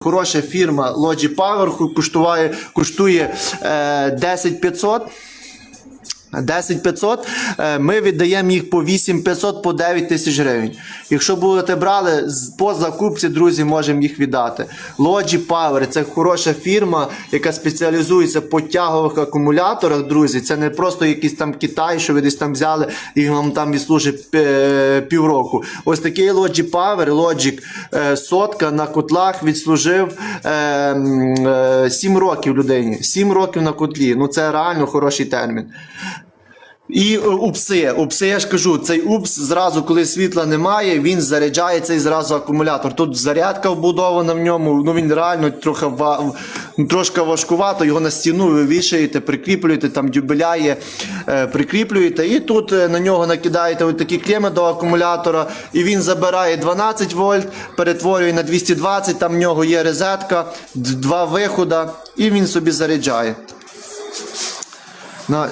Хороша фірма Logi Power коштує, коштує е, 10500. 10500, е, ми віддаємо їх по 8500, по 9 тисяч гривень. Якщо будете брали, по закупці, друзі, можемо їх віддати. Logi Power це хороша фірма, яка спеціалізується по тягових акумуляторах, друзі. Це не просто якийсь там Китай, що ви десь там взяли і вам там відслужить е, півроку. Ось такий Logi Power, Logic е, сотка на котлах відслужив е, м, е, 7 років людині. 7 років на котлі. Ну це реально хороший термін. І е, упси, упси, я ж кажу, цей упс зразу, коли світла немає, він заряджає цей зразу акумулятор. Тут зарядка вбудована в ньому, ну він реально трохи ва- трошки важкувато, його на стіну ви вішаєте, прикріплюєте, там дюбеляє, е, прикріплюєте, і тут е, на нього накидаєте от такі клеми до акумулятора, і він забирає 12 вольт, перетворює на 220, там в нього є розетка, два виходи, і він собі заряджає. На,